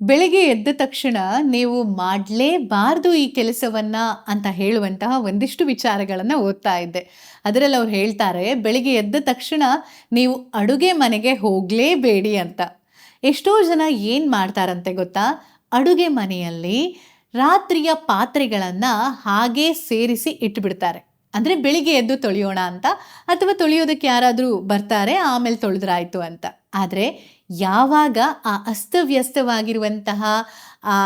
ಬೆಳಿಗ್ಗೆ ಎದ್ದ ತಕ್ಷಣ ನೀವು ಮಾಡಲೇಬಾರ್ದು ಈ ಕೆಲಸವನ್ನ ಅಂತ ಹೇಳುವಂತಹ ಒಂದಿಷ್ಟು ವಿಚಾರಗಳನ್ನು ಓದ್ತಾ ಇದ್ದೆ. ಅದರಲ್ಲಿ ಅವ್ರು ಹೇಳ್ತಾರೆ, ಬೆಳಿಗ್ಗೆ ಎದ್ದ ತಕ್ಷಣ ನೀವು ಅಡುಗೆ ಮನೆಗೆ ಹೋಗಲೇಬೇಡಿ ಅಂತ. ಎಷ್ಟೋ ಜನ ಏನು ಮಾಡ್ತಾರಂತೆ ಗೊತ್ತಾ? ಅಡುಗೆ ಮನೆಯಲ್ಲಿ ರಾತ್ರಿಯ ಪಾತ್ರೆಗಳನ್ನು ಹಾಗೇ ಸೇರಿಸಿ ಇಟ್ಬಿಡ್ತಾರೆ. ಅಂದರೆ ಬೆಳಿಗ್ಗೆ ಎದ್ದು ತೊಳೆಯೋಣ ಅಂತ, ಅಥವಾ ತೊಳೆಯೋದಕ್ಕೆ ಯಾರಾದರೂ ಬರ್ತಾರೆ, ಆಮೇಲೆ ತೊಳೆದ್ರಾಯ್ತು ಅಂತ. ಆದರೆ ಯಾವಾಗ ಆ ಅಸ್ತವ್ಯಸ್ತವಾಗಿರುವಂತಹ ಆ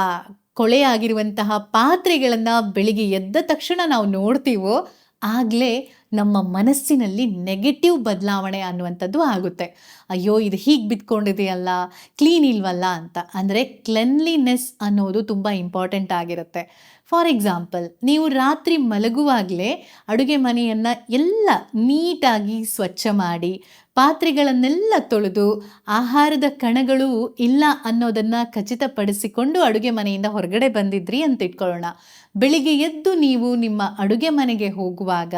ಕೊಳೆಯಾಗಿರುವಂತಹ ಪಾತ್ರೆಗಳನ್ನು ಬೆಳಿಗ್ಗೆ ಎದ್ದ ತಕ್ಷಣ ನಾವು ನೋಡ್ತೀವೋ ಆಗಲೇ ನಮ್ಮ ಮನಸ್ಸಿನಲ್ಲಿ ನೆಗೆಟಿವ್ ಬದಲಾವಣೆ ಅನ್ನುವಂಥದ್ದು ಆಗುತ್ತೆ. ಅಯ್ಯೋ, ಇದು ಹೀಗೆ ಬಿದ್ಕೊಂಡಿದೆಯಲ್ಲ ಕ್ಲೀನ್ ಇಲ್ವಲ್ಲ ಅಂತ. ಅಂದರೆ ಕ್ಲೆನ್ಲಿನೆಸ್ ಅನ್ನೋದು ತುಂಬ ಇಂಪಾರ್ಟೆಂಟ್ ಆಗಿರುತ್ತೆ. ಫಾರ್ ಎಕ್ಸಾಂಪಲ್ ನೀವು ರಾತ್ರಿ ಮಲಗುವಾಗಲೇ ಅಡುಗೆ ಮನೆಯನ್ನು ಎಲ್ಲ ನೀಟಾಗಿ ಸ್ವಚ್ಛ ಮಾಡಿ, ಪಾತ್ರೆಗಳನ್ನೆಲ್ಲ ತೊಳೆದು, ಆಹಾರದ ಕಣಗಳು ಇಲ್ಲ ಅನ್ನೋದನ್ನು ಖಚಿತಪಡಿಸಿಕೊಂಡು ಅಡುಗೆ ಮನೆಯಿಂದ ಹೊರಗಡೆ ಬಂದಿದ್ರಿ ಅಂತ ಇಟ್ಕೊಳ್ಳೋಣ. ಬೆಳಿಗ್ಗೆ ಎದ್ದು ನೀವು ನಿಮ್ಮ ಅಡುಗೆ ಮನೆಗೆ ಹೋಗುವಾಗ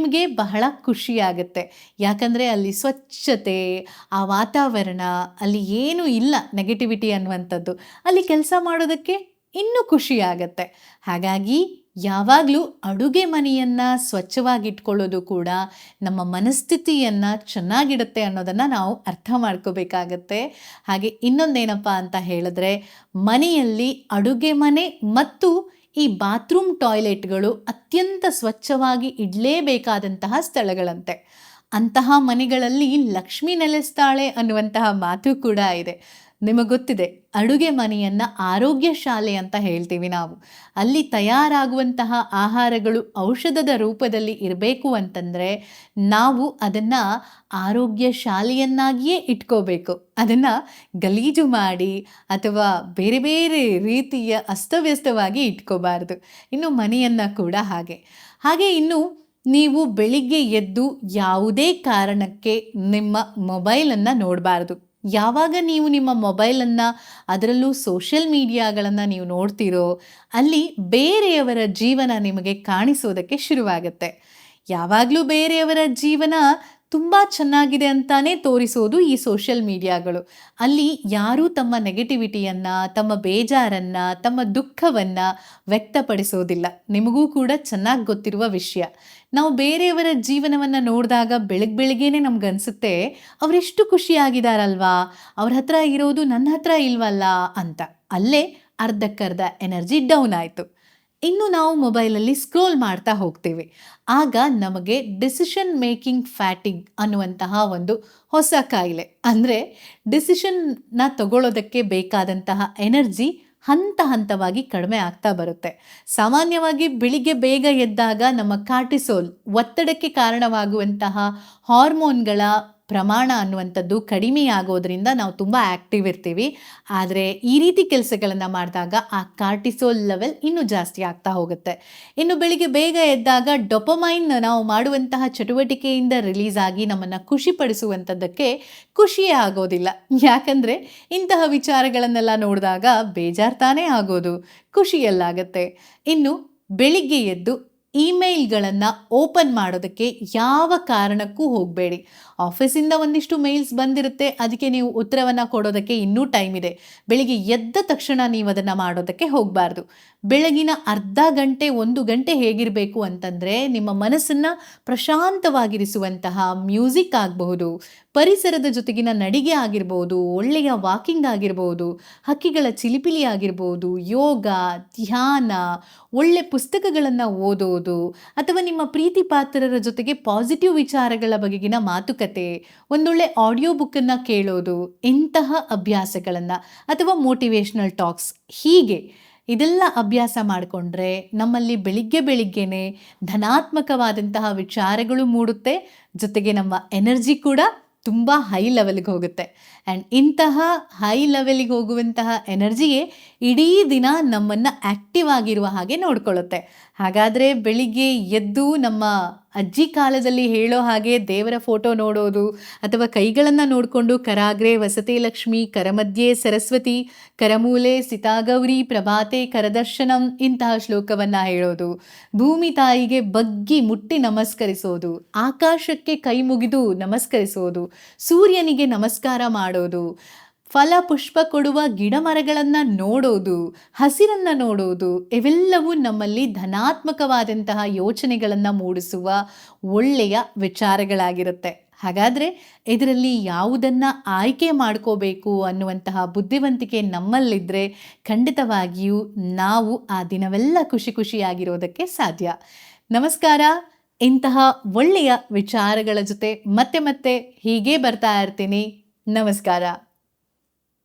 ನಿಮಗೆ ಬಹಳ ಖುಷಿಯಾಗುತ್ತೆ ಯಾಕಂದರೆ ಅಲ್ಲಿ ಸ್ವಚ್ಛತೆ, ಆ ವಾತಾವರಣ, ಅಲ್ಲಿ ಏನೂ ಇಲ್ಲ ನೆಗೆಟಿವಿಟಿ ಅನ್ನುವಂಥದ್ದು, ಅಲ್ಲಿ ಕೆಲಸ ಮಾಡೋದಕ್ಕೆ ಇನ್ನೂ ಖುಷಿಯಾಗತ್ತೆ ಹಾಗಾಗಿ ಯಾವಾಗಲೂ ಅಡುಗೆ ಮನೆಯನ್ನು ಸ್ವಚ್ಛವಾಗಿಟ್ಕೊಳ್ಳೋದು ಕೂಡ ನಮ್ಮ ಮನಸ್ಥಿತಿಯನ್ನು ಚೆನ್ನಾಗಿಡುತ್ತೆ ಅನ್ನೋದನ್ನು ನಾವು ಅರ್ಥ ಮಾಡ್ಕೋಬೇಕಾಗತ್ತೆ. ಹಾಗೆ ಇನ್ನೊಂದೇನಪ್ಪ ಅಂತ ಹೇಳಿದ್ರೆ, ಮನೆಯಲ್ಲಿ ಅಡುಗೆ ಮನೆ ಮತ್ತು ಈ ಬಾತ್ರೂಮ್ ಟಾಯ್ಲೆಟ್ಗಳು ಅತ್ಯಂತ ಸ್ವಚ್ಛವಾಗಿ ಇಡಲೇಬೇಕಾದಂತಹ ಸ್ಥಳಗಳಂತೆ. ಅಂತಹ ಮನೆಗಳಲ್ಲಿ ಲಕ್ಷ್ಮಿ ನೆಲೆಸ್ತಾಳೆ ಅನ್ನುವಂತಹ ಮಾತು ಕೂಡ ಇದೆ. ನಿಮಗೆ ಗೊತ್ತಿದೆ, ಅಡುಗೆ ಮನೆಯನ್ನು ಆರೋಗ್ಯ ಶಾಲೆ ಅಂತ ಹೇಳ್ತೀವಿ ನಾವು. ಅಲ್ಲಿ ತಯಾರಾಗುವಂತಹ ಆಹಾರಗಳು ಔಷಧದ ರೂಪದಲ್ಲಿ ಇರಬೇಕು ಅಂತಂದರೆ ನಾವು ಅದನ್ನು ಆರೋಗ್ಯ ಶಾಲೆಯನ್ನಾಗಿಯೇ ಇಟ್ಕೋಬೇಕು. ಅದನ್ನು ಗಲೀಜು ಮಾಡಿ ಅಥವಾ ಬೇರೆ ಬೇರೆ ರೀತಿಯ ಅಸ್ತವ್ಯಸ್ತವಾಗಿ ಇಟ್ಕೋಬಾರ್ದು. ಇನ್ನು ಮನೆಯನ್ನು ಕೂಡ ಹಾಗೆ. ಹಾಗೆ ಇನ್ನು ನೀವು ಬೆಳಿಗ್ಗೆ ಎದ್ದು ಯಾವುದೇ ಕಾರಣಕ್ಕೆ ನಿಮ್ಮ ಮೊಬೈಲನ್ನು ನೋಡಬಾರ್ದು. ಯಾವಾಗ ನೀವು ನಿಮ್ಮ ಮೊಬೈಲನ್ನು, ಅದರಲ್ಲೂ ಸೋಷಿಯಲ್ ಮೀಡಿಯಾಗಳನ್ನು ನೀವು ನೋಡ್ತೀರೋ, ಅಲ್ಲಿ ಬೇರೆಯವರ ಜೀವನ ನಿಮಗೆ ಕಾಣಿಸೋದಕ್ಕೆ ಶುರುವಾಗುತ್ತೆ. ಯಾವಾಗಲೂ ಬೇರೆಯವರ ಜೀವನ ತುಂಬ ಚೆನ್ನಾಗಿದೆ ಅಂತಾನೆ ತೋರಿಸೋದು ಈ ಸೋಷಿಯಲ್ ಮೀಡಿಯಾಗಳು. ಅಲ್ಲಿ ಯಾರೂ ತಮ್ಮ ನೆಗೆಟಿವಿಟಿಯನ್ನು, ತಮ್ಮ ಬೇಜಾರನ್ನು, ತಮ್ಮ ದುಃಖವನ್ನು ವ್ಯಕ್ತಪಡಿಸೋದಿಲ್ಲ. ನಿಮಗೂ ಕೂಡ ಚೆನ್ನಾಗಿ ಗೊತ್ತಿರುವ ವಿಷಯ. ನಾವು ಬೇರೆಯವರ ಜೀವನವನ್ನು ನೋಡಿದಾಗ ಬೆಳಗ್ಗೆ ಬೆಳಗ್ಗೆನೆ ನಮ್ಗನ್ಸುತ್ತೆ, ಅವರೆಷ್ಟು ಖುಷಿಯಾಗಿದಾರಲ್ವಾ? ಅವ್ರ ಹತ್ರ ಇರೋದು ನನ್ನ ಹತ್ರ ಇಲ್ವಲ್ಲ ಅಂತ. ಅಲ್ಲೇ ಅರ್ಧಕ್ಕರ್ಧ ಎನರ್ಜಿ ಡೌನ್ ಆಯಿತು. ಇನ್ನು ನಾವು ಮೊಬೈಲಲ್ಲಿ ಸ್ಕ್ರೋಲ್ ಮಾಡ್ತಾ ಹೋಗ್ತೇವೆ. ಆಗ ನಮಗೆ ಡಿಸಿಷನ್ ಮೇಕಿಂಗ್ ಫ್ಯಾಟಿಗ್ ಅನ್ನುವಂತಹ ಒಂದು ಹೊಸ ಕಾಯಿಲೆ. ಅಂದರೆ ಡಿಸಿಷನ್ನ ತಗೊಳ್ಳೋದಕ್ಕೆ ಬೇಕಾದಂತಹ ಎನರ್ಜಿ ಹಂತ ಹಂತವಾಗಿ ಕಡಿಮೆ ಆಗ್ತಾ ಬರುತ್ತೆ. ಸಾಮಾನ್ಯವಾಗಿ ಬೆಳಿಗ್ಗೆ ಬೇಗ ಎದ್ದಾಗ ನಮ್ಮ ಕಾರ್ಟಿಸೋಲ್ ಒತ್ತಡಕ್ಕೆ ಕಾರಣವಾಗುವಂತಹ ಹಾರ್ಮೋನ್ಗಳ ಪ್ರಮಾಣ ಅನ್ನುವಂಥದ್ದು ಕಡಿಮೆ ಆಗೋದ್ರಿಂದ ನಾವು ತುಂಬ ಆ್ಯಕ್ಟಿವ್ ಇರ್ತೀವಿ. ಆದರೆ ಈ ರೀತಿ ಕೆಲಸಗಳನ್ನು ಮಾಡಿದಾಗ ಆ ಕಾರ್ಟಿಸೋಲ್ ಲೆವೆಲ್ ಇನ್ನೂ ಜಾಸ್ತಿ ಆಗ್ತಾ ಹೋಗುತ್ತೆ. ಇನ್ನು ಬೆಳಿಗ್ಗೆ ಬೇಗ ಎದ್ದಾಗ ಡೊಪಮೈನ್ ನಾವು ಮಾಡುವಂತಹ ಚಟುವಟಿಕೆಯಿಂದ ರಿಲೀಸ್ ಆಗಿ ನಮ್ಮನ್ನು ಖುಷಿಪಡಿಸುವಂಥದ್ದಕ್ಕೆ ಖುಷಿಯೇ ಆಗೋದಿಲ್ಲ. ಯಾಕಂದರೆ ಇಂತಹ ವಿಚಾರಗಳನ್ನೆಲ್ಲ ನೋಡಿದಾಗ ಬೇಜಾರು ತಾನೇ ಆಗೋದು. ಖುಷಿಯಲ್ಲಾಗತ್ತೆ. ಇನ್ನು ಬೆಳಿಗ್ಗೆ ಎದ್ದು ಇಮೇಲ್ಗಳನ್ನು ಓಪನ್ ಮಾಡೋದಕ್ಕೆ ಯಾವ ಕಾರಣಕ್ಕೂ ಹೋಗಬೇಡಿ. ಆಫೀಸಿಂದ ಒಂದಿಷ್ಟು ಮೇಲ್ಸ್ ಬಂದಿರುತ್ತೆ, ಅದಕ್ಕೆ ನೀವು ಉತ್ತರವನ್ನು ಕೊಡೋದಕ್ಕೆ ಇನ್ನೂ ಟೈಮ್ ಇದೆ. ಬೆಳಿಗ್ಗೆ ಎದ್ದ ತಕ್ಷಣ ನೀವು ಅದನ್ನು ಮಾಡೋದಕ್ಕೆ ಹೋಗಬಾರ್ದು. ಬೆಳಗಿನ ಅರ್ಧ ಗಂಟೆ, ಒಂದು ಗಂಟೆ ಹೇಗಿರಬೇಕು ಅಂತಂದರೆ ನಿಮ್ಮ ಮನಸ್ಸನ್ನು ಪ್ರಶಾಂತವಾಗಿರಿಸುವಂತಹ ಮ್ಯೂಸಿಕ್ ಆಗಬಹುದು, ಪರಿಸರದ ಜೊತೆಗಿನ ನಡಿಗೆ ಆಗಿರ್ಬೋದು ಒಳ್ಳೆಯ ವಾಕಿಂಗ್ ಆಗಿರ್ಬೋದು ಹಕ್ಕಿಗಳ ಚಿಲಿಪಿಲಿ ಆಗಿರ್ಬೋದು ಯೋಗ, ಧ್ಯಾನ ಒಳ್ಳೆ ಪುಸ್ತಕಗಳನ್ನು ಓದೋದು ಅಥವಾ ನಿಮ್ಮ ಪ್ರೀತಿ ಪಾತ್ರರ ಜೊತೆಗೆ ಪಾಸಿಟಿವ್ ವಿಚಾರಗಳ ಬಗೆಗಿನ ಮಾತುಕತೆ, ಒಂದೊಳ್ಳೆ ಆಡಿಯೋ ಬುಕ್ಕನ್ನು ಕೇಳೋದು, ಇಂತಹ ಅಭ್ಯಾಸಗಳನ್ನು ಅಥವಾ ಮೋಟಿವೇಶ್ನಲ್ ಟಾಕ್ಸ್ ಹೀಗೆ ಇದೆಲ್ಲ ಅಭ್ಯಾಸ ಮಾಡಿಕೊಂಡ್ರೆ ನಮ್ಮಲ್ಲಿ ಬೆಳಿಗ್ಗೆ ಬೆಳಿಗ್ಗೆನೇ ಧನಾತ್ಮಕವಾದಂತಹ ವಿಚಾರಗಳು ಮೂಡುತ್ತೆ, ಜೊತೆಗೆ ನಮ್ಮ ಎನರ್ಜಿ ಕೂಡ ತುಂಬ ಹೈ ಲೆವೆಲ್ಗೆ ಹೋಗುತ್ತೆ. ಆ್ಯಂಡ್ ಇಂತಹ ಹೈ ಲೆವೆಲಿಗೆ ಹೋಗುವಂತಹ ಎನರ್ಜಿಯೇ ಇಡೀ ದಿನ ನಮ್ಮನ್ನು ಆ್ಯಕ್ಟಿವ್ ಆಗಿರುವ ಹಾಗೆ ನೋಡ್ಕೊಳ್ಳುತ್ತೆ. ಹಾಗಾದರೆ ಬೆಳಿಗ್ಗೆ ಎದ್ದು ನಮ್ಮ ಅಜ್ಜಿ ಕಾಲದಲ್ಲಿ ಹೇಳೋ ಹಾಗೆ ದೇವರ ಫೋಟೋ ನೋಡೋದು ಅಥವಾ ಕೈಗಳನ್ನು ನೋಡಿಕೊಂಡು ಕರಾಗ್ರೆ ವಸತಿ ಲಕ್ಷ್ಮಿ, ಕರಮಧ್ಯೆ ಸರಸ್ವತಿ, ಕರಮೂಲೆ, ಸಿತಾಗೌರಿ, ಪ್ರಭಾತೆ, ಕರದರ್ಶನಂ ಇಂತಹ ಶ್ಲೋಕವನ್ನು ಹೇಳೋದು. ಭೂಮಿ ತಾಯಿಗೆ ಬಗ್ಗಿ ಮುಟ್ಟಿ ನಮಸ್ಕರಿಸೋದು. ಆಕಾಶಕ್ಕೆ ಕೈ ಮುಗಿದು ನಮಸ್ಕರಿಸೋದು. ಸೂರ್ಯನಿಗೆ ನಮಸ್ಕಾರ ಮಾಡೋದು. ಫಲ ಪುಷ್ಪ ಕೊಡುವ ಗಿಡ ಮರಗಳನ್ನು ನೋಡೋದು, ಹಸಿರನ್ನು ನೋಡೋದು, ಇವೆಲ್ಲವೂ ನಮ್ಮಲ್ಲಿ ಧನಾತ್ಮಕವಾದಂತಹ ಯೋಚನೆಗಳನ್ನು ಮೂಡಿಸುವ ಒಳ್ಳೆಯ ವಿಚಾರಗಳಾಗಿರುತ್ತೆ. ಹಾಗಾದರೆ ಇದರಲ್ಲಿ ಯಾವುದನ್ನು ಆಯ್ಕೆ ಮಾಡ್ಕೋಬೇಕು ಅನ್ನುವಂತಹ ಬುದ್ಧಿವಂತಿಕೆ ನಮ್ಮಲ್ಲಿದ್ದರೆ ಖಂಡಿತವಾಗಿಯೂ ನಾವು ಆ ದಿನವೆಲ್ಲ ಖುಷಿ ಖುಷಿಯಾಗಿರೋದಕ್ಕೆ ಸಾಧ್ಯ. ನಮಸ್ಕಾರ. ಇಂತಹ ಒಳ್ಳೆಯ ವಿಚಾರಗಳ ಜೊತೆ ಮತ್ತೆ ಮತ್ತೆ ಹೀಗೆ ಬರ್ತಾ ಇರ್ತೀನಿ. ನಮಸ್ಕಾರ.